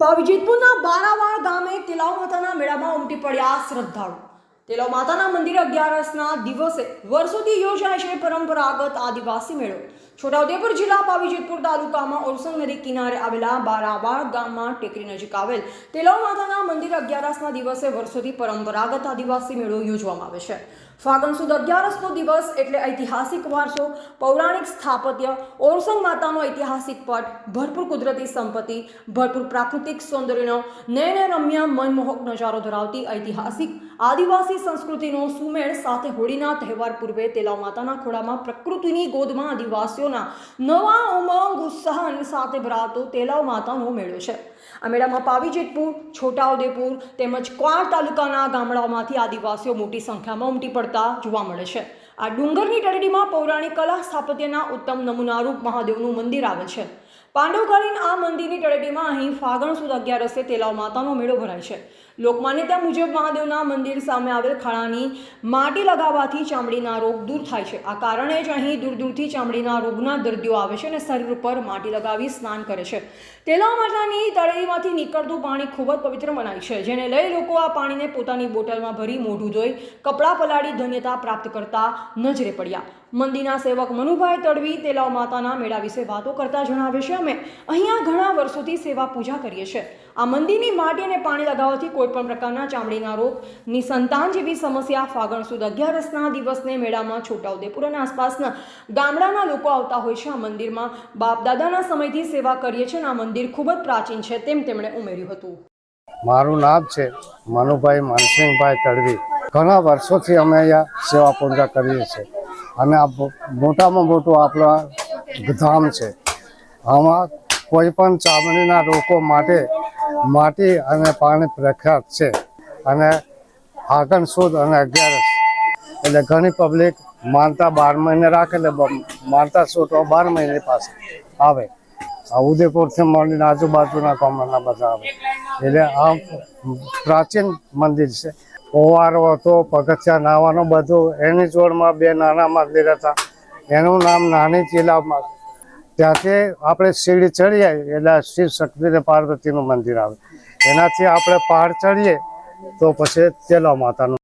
પાવીજેતપુરના બારાવાડ ગામે તેલાવ માતાના મેળામાં ઉમટી પડ્યા શ્રદ્ધાળુ. તેલાવ માતાના મંદિર અગિયારસના દિવસે વર્ષોથી યોજાય છે પરંપરાગત આદિવાસી મેળો. છોટાઉદેપુર જિલ્લા પાવીજેતપુર તાલુકામાં ઓરસંગ નદી કિનારે આવેલા બારાવાડ ગામમાં ટેકરી નજીક આવેલ તેલાવ માતાના મંદિર અગિયારસના દિવસે વર્ષોથી પરંપરાગત આદિવાસી મેળો યોજવામાં આવે છે. ફાગણ સુદ અગિયારસનો દિવસ એટલે ઐતિહાસિક વારસો, પૌરાણિક સ્થાપત્ય, ઓરસંગ માતાનો ઐતિહાસિક પટ, ભરપૂર કુદરતી સંપત્તિ, ભરપૂર પ્રાકૃતિક સૌંદર્યનો નયને રમ્ય મનમોહક નજારો ધરાવતી ઐતિહાસિક આદિવાસી સંસ્કૃતિનો સુમેળ સાથે હોળીના તહેવાર પૂર્વે તેલાવ માતાના ખોળામાં પ્રકૃતિની ગોદમાં આદિવાસીઓના નવા ઉમંગ ઉત્સાહન સાથે ભરાતો તેલાવ માતાનો મેળો છે. આ મેળામાં પાવીજેતપુર, છોટાઉદેપુર તેમજ ક્વાર તાલુકાના ગામડાઓમાંથી આદિવાસીઓ મોટી સંખ્યામાં ઉમટી પડતા જોવા મળે છે. આ ડુંગરની ટરડીમાં પૌરાણિક કલા સ્થાપત્યના ઉત્તમ નમૂનારૂપ મહાદેવનું મંદિર આવે છે. પાંડવકાલીન આ મંદિરની તળેટીમાં અહીં ફાગણ સુદ અગિયારસે તેલાવ માતાનો મેળો ભરાય છે. લોકમાન્યતા મુજબ મહાદેવના મંદિર સામે આવેલ ખાડાની માટી લગાવવાથી ચામડીના રોગ દૂર થાય છે. આ કારણે જ અહીં દૂર દૂરથી ચામડીના રોગના દર્દીઓ આવે છે અને શરીર ઉપર માટી લગાવી સ્નાન કરે છે. તેલાવ માતાની તળેટીમાંથી નીકળતું પાણી ખૂબ જ પવિત્ર મનાય છે, જેને લઈ લોકો આ પાણીને પોતાની બોટલમાં ભરી મોઢું ધોઈ, કપડાં પલાળી ધન્યતા પ્રાપ્ત કરતા નજરે પડ્યા. મંદિરના સેવક મનુભાઈ તડવી તેલાવ માતાના મેળા વિશે વાતો કરતા જણાવે છે, અમે અહીંયા ઘણા વર્ષોથી સેવા પૂજા કરીએ છીએ. આ મંદિરની માટી અને પાણી લગાવવાથી કોઈ પણ પ્રકારના ચામડીના રોગ, નિસંતાન જેવી સમસ્યા, ફાગણ સુદ અગિયારસના દિવસને મેળામાં છોટાઉદેપુર અને આસપાસના ગામડાના લોકો આવતા હોય છે. આ મંદિરમાં બાપ દાદાના સમયથી સેવા કરીએ છીએ અને આ મંદિર ખૂબ જ પ્રાચીન છે, તેમ તેમણે ઉમેર્યું હતું. મારું નામ છે મનુભાઈ માનસિંહભાઈ તડવી. ઘણા વર્ષોથી અમે અહીંયા સેવા પૂજા કરીએ છીએ. અને આ મોટામાં મોટું આપણા ધામ છે. આમાં કોઈ પણ ચામડીના રોગો માટે માટી અને પાણી પ્રખ્યાત છે. અને આગણ સુદ અને અગિયારસ. એટલે ઘણી પબ્લિક માનતા બાર મહિને રાખે એટલે માનતા તો બાર મહિને પાસે આવે. આ ઉદયપુરથી મળીને આજુબાજુના ગામના બધા આવે. એટલે આ પ્રાચીન મંદિર છે. ઓવારો હતો, પગથિયા નાવાનું બધું. એની જોડમાં બે નાના મંદિર હતા. એનું નામ નાની ચીલામાં ત્યાંથી આપણે સીડી ચડીએ, એટલે શિવ શક્તિ ને પાર્વતીનું મંદિર આવે. એનાથી આપણે પહાડ ચડીએ, તો પછી તેલા માતાનું